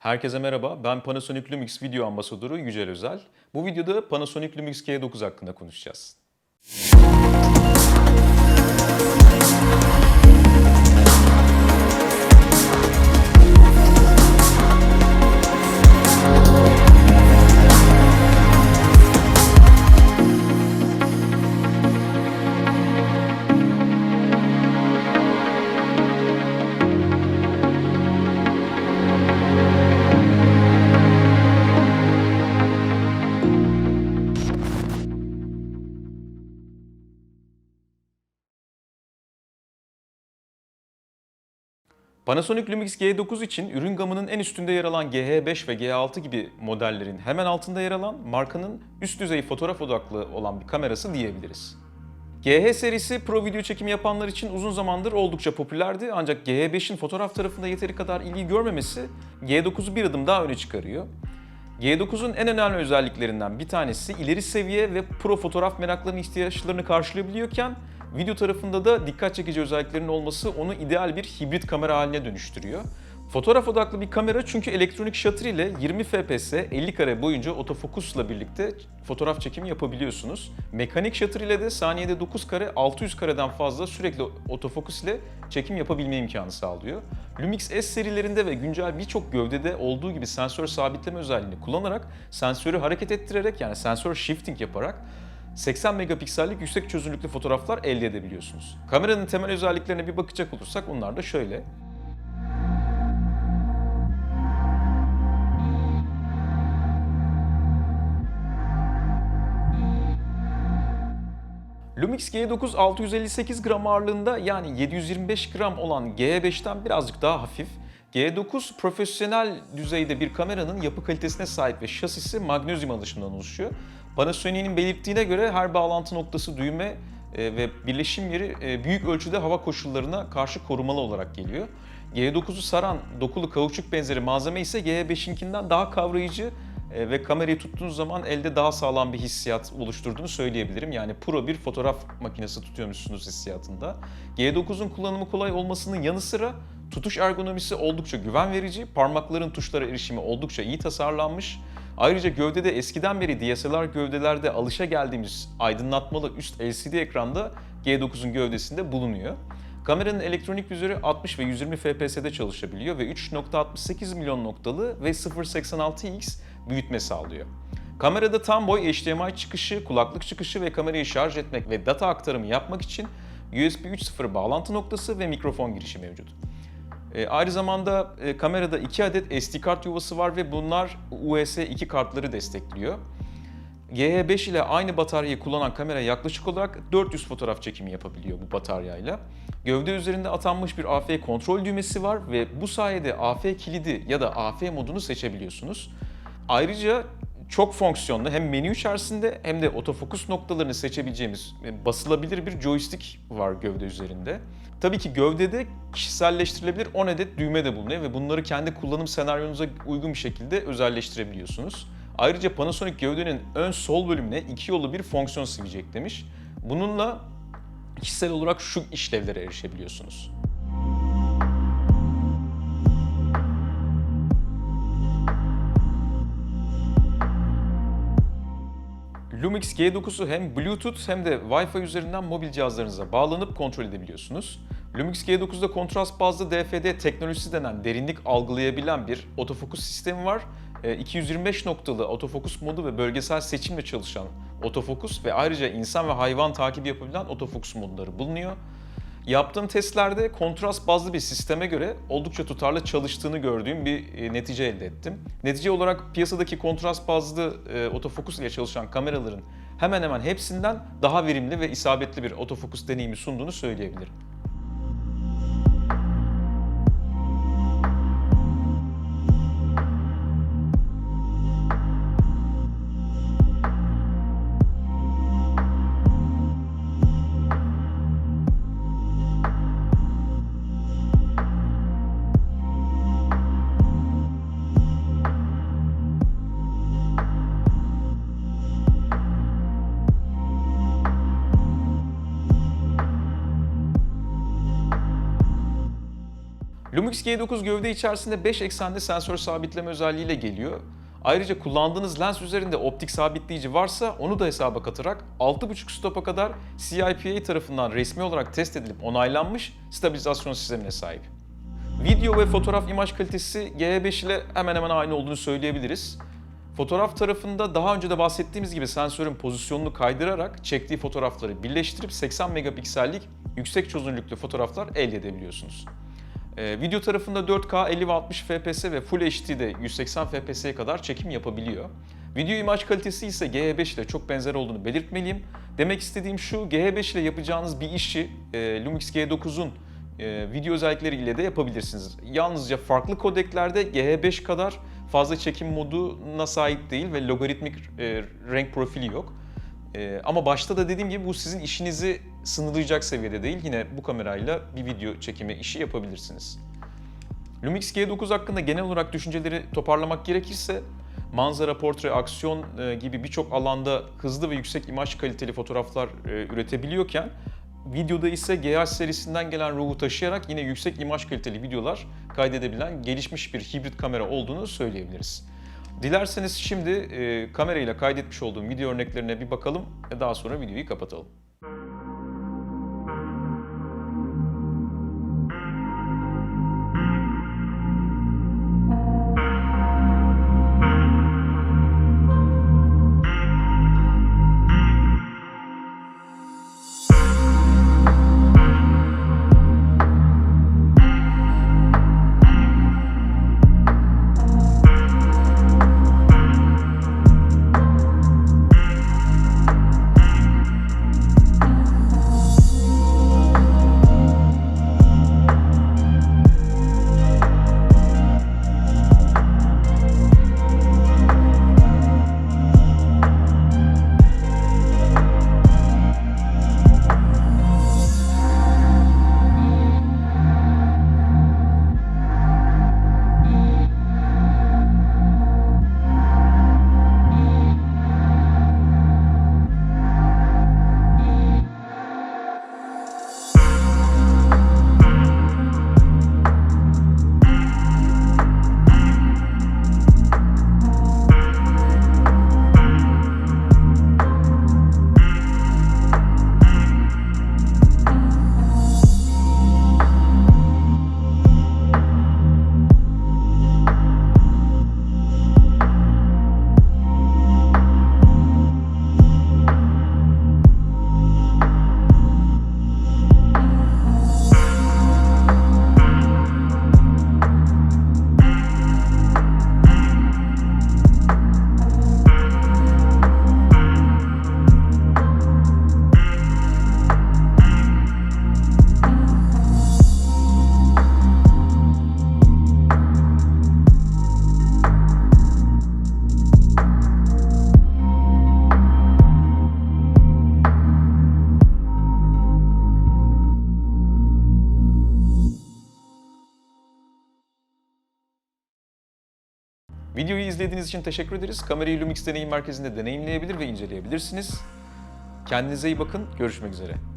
Herkese merhaba, ben Panasonic Lumix video ambasadörü Yücel Özel. Bu videoda Panasonic Lumix G9 hakkında konuşacağız. Panasonic Lumix G9 için ürün gamının en üstünde yer alan GH5 ve G6 gibi modellerin hemen altında yer alan markanın üst düzey fotoğraf odaklı olan bir kamerası diyebiliriz. GH serisi pro video çekimi yapanlar için uzun zamandır oldukça popülerdi ancak GH5'in fotoğraf tarafında yeteri kadar ilgi görmemesi G9'u bir adım daha öne çıkarıyor. G9'un en önemli özelliklerinden bir tanesi ileri seviye ve pro fotoğraf meraklarının ihtiyaçlarını karşılayabiliyorken video tarafında da dikkat çekici özelliklerinin olması onu ideal bir hibrit kamera haline dönüştürüyor. Fotoğraf odaklı bir kamera çünkü elektronik shutter ile 20 fps 50 kare boyunca otofokusla birlikte fotoğraf çekimi yapabiliyorsunuz. Mekanik shutter ile de saniyede 9 kare 600 kareden fazla sürekli otofokus ile çekim yapabilme imkanı sağlıyor. Lumix S serilerinde ve güncel birçok gövdede olduğu gibi sensör sabitleme özelliğini kullanarak sensörü hareket ettirerek yani sensör shifting yaparak 80 megapiksellik yüksek çözünürlüklü fotoğraflar elde edebiliyorsunuz. Kameranın temel özelliklerine bir bakacak olursak onlar da şöyle. Lumix G9 658 gram ağırlığında yani 725 gram olan G5'ten birazcık daha hafif. G9 profesyonel düzeyde bir kameranın yapı kalitesine sahip ve şasisi magnezyum alışımından oluşuyor. Panasonic'in belirttiğine göre her bağlantı noktası düğme e, ve birleşim yeri e, büyük ölçüde hava koşullarına karşı korumalı olarak geliyor. G9'u saran dokulu kauçuk benzeri malzeme ise G5'inkinden daha kavrayıcı e, ve kamerayı tuttuğunuz zaman elde daha sağlam bir hissiyat oluşturduğunu söyleyebilirim. Yani pro bir fotoğraf makinesi tutuyormuşsunuz hissiyatında. G9'un kullanımı kolay olmasının yanı sıra tutuş ergonomisi oldukça güven verici, parmakların tuşlara erişimi oldukça iyi tasarlanmış. Ayrıca gövdede eskiden beri DSLR gövdelerde alışa geldiğimiz aydınlatmalı üst LCD ekranda G9'un gövdesinde bulunuyor. Kameranın elektronik yüzörü 60 ve 120 fps'de çalışabiliyor ve 3.68 milyon noktalı ve 0.86x büyütme sağlıyor. Kamerada tam boy HDMI çıkışı, kulaklık çıkışı ve kamerayı şarj etmek ve data aktarımı yapmak için USB 3.0 bağlantı noktası ve mikrofon girişi mevcut. E, aynı zamanda e, kamerada 2 adet SD kart yuvası var ve bunlar US 2 kartları destekliyor. GH5 ile aynı bataryayı kullanan kamera yaklaşık olarak 400 fotoğraf çekimi yapabiliyor bu bataryayla. Gövde üzerinde atanmış bir AF kontrol düğmesi var ve bu sayede AF kilidi ya da AF modunu seçebiliyorsunuz. Ayrıca çok fonksiyonlu hem menü içerisinde hem de otofokus noktalarını seçebileceğimiz e, basılabilir bir joystick var gövde üzerinde. Tabii ki gövdede kişiselleştirilebilir 10 adet düğme de bulunuyor ve bunları kendi kullanım senaryonuza uygun bir şekilde özelleştirebiliyorsunuz. Ayrıca Panasonic gövdenin ön sol bölümüne iki yolu bir fonksiyon switch eklemiş. Bununla kişisel olarak şu işlevlere erişebiliyorsunuz. Lumix G9'u hem Bluetooth hem de Wi-Fi üzerinden mobil cihazlarınıza bağlanıp kontrol edebiliyorsunuz. Lumix G9'da kontrast bazlı DFD teknolojisi denen derinlik algılayabilen bir otofokus sistemi var. 225 noktalı otofokus modu ve bölgesel seçimle çalışan otofokus ve ayrıca insan ve hayvan takibi yapabilen otofokus modları bulunuyor. Yaptığım testlerde kontrast bazlı bir sisteme göre oldukça tutarlı çalıştığını gördüğüm bir e, netice elde ettim. Netice olarak piyasadaki kontrast bazlı e, otofokus ile çalışan kameraların hemen hemen hepsinden daha verimli ve isabetli bir otofokus deneyimi sunduğunu söyleyebilirim. Lumix G9 gövde içerisinde 5 eksenli sensör sabitleme özelliğiyle geliyor. Ayrıca kullandığınız lens üzerinde optik sabitleyici varsa onu da hesaba katarak 6.5 stopa kadar CIPA tarafından resmi olarak test edilip onaylanmış stabilizasyon sistemine sahip. Video ve fotoğraf imaj kalitesi G5 ile hemen hemen aynı olduğunu söyleyebiliriz. Fotoğraf tarafında daha önce de bahsettiğimiz gibi sensörün pozisyonunu kaydırarak çektiği fotoğrafları birleştirip 80 megapiksellik yüksek çözünürlüklü fotoğraflar elde edebiliyorsunuz. Ee, video tarafında 4K 50 ve 60 fps ve Full HD'de 180 fps'ye kadar çekim yapabiliyor. Video imaj kalitesi ise GH5 ile çok benzer olduğunu belirtmeliyim. Demek istediğim şu, GH5 ile yapacağınız bir işi e, Lumix G9'un e, video özellikleri ile de yapabilirsiniz. Yalnızca farklı kodeklerde GH5 kadar fazla çekim moduna sahip değil ve logaritmik e, renk profili yok. E, ama başta da dediğim gibi bu sizin işinizi sınırlayacak seviyede değil. Yine bu kamerayla bir video çekimi işi yapabilirsiniz. Lumix G9 hakkında genel olarak düşünceleri toparlamak gerekirse manzara, portre, aksiyon e, gibi birçok alanda hızlı ve yüksek imaj kaliteli fotoğraflar e, üretebiliyorken videoda ise GH serisinden gelen ruhu taşıyarak yine yüksek imaj kaliteli videolar kaydedebilen gelişmiş bir hibrit kamera olduğunu söyleyebiliriz. Dilerseniz şimdi e, kamerayla kaydetmiş olduğum video örneklerine bir bakalım ve daha sonra videoyu kapatalım. Videoyu izlediğiniz için teşekkür ederiz. Kamerayı Lumix Deneyim Merkezi'nde deneyimleyebilir ve inceleyebilirsiniz. Kendinize iyi bakın. Görüşmek üzere.